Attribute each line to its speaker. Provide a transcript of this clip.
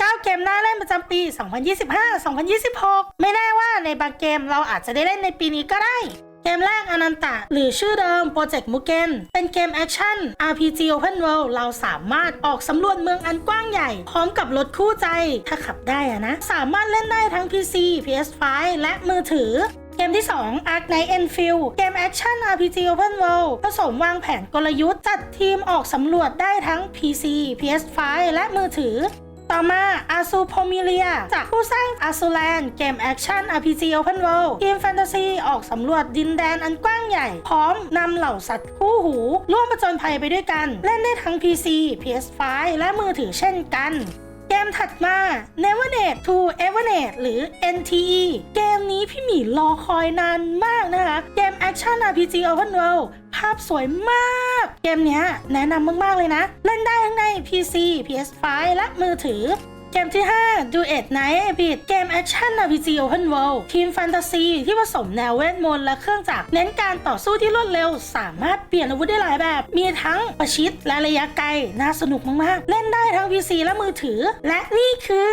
Speaker 1: 9 เกมน่าเล่นประจำปี 2025-2026 ไม่แน่ว่าในบางเกมเราอาจจะได้เล่นในปีนี้ก็ได้เกมแรกอนันตะ หรือชื่อเดิม Project Mugen เป็นเกมแอคชั่น RPG Open World เราสามารถออกสำรวจเมืองอันกว้างใหญ่ พร้อมกับรถคู่ใจ ถ้าขับได้อะนะ สามารถเล่นได้ทั้ง PC PS5 และมือถือเกมที่ 2 Ark Knight Enfield เกมแอคชั่น RPG Open World ผสมวางแผนกลยุทธ์จัดทีมออกสำรวจได้ทั้ง PC PS5 และมือถือ ต่อมา a s u p o m i l i a จากผู้สร้าง a s u l a n เกมแอคชั่น RPG Open World ทีมแฟนตาซีออกสำรวจดินแดนอันกว้างใหญ่ พร้อมนำเหล่าสัตว์คู่หู ร่วมผจญภัยไปด้วยกัน เล่นได้ทั้ง PC PS5 และมือถือเช่นกันเกมถัดมา Never Net to Evernet หรือ NTE เกมนี้พี่หมีรอคอยนานมากนะคะ เกมแอคชั่น RPG Open World ภาพสวยมาก เกมเนี้ยแนะนำมาก ๆ เลยนะ เล่นได้ทั้งใน PC PS5 และมือถือ เกมที่ 5 Duet Night Beat เกมแอคชั่น RPG Open World ทีมแฟนตาซีที่ผสมแนวเวทมนต์และเครื่องจักรเน้นการต่อสู้ที่รวดเร็ว สามารถเปลี่ยนอาวุธได้หลายแบบ มีทั้งประชิดและระยะไกล น่าสนุกมาก ๆ เล่นได้ทั้ง PC และมือถือ และนี่คือ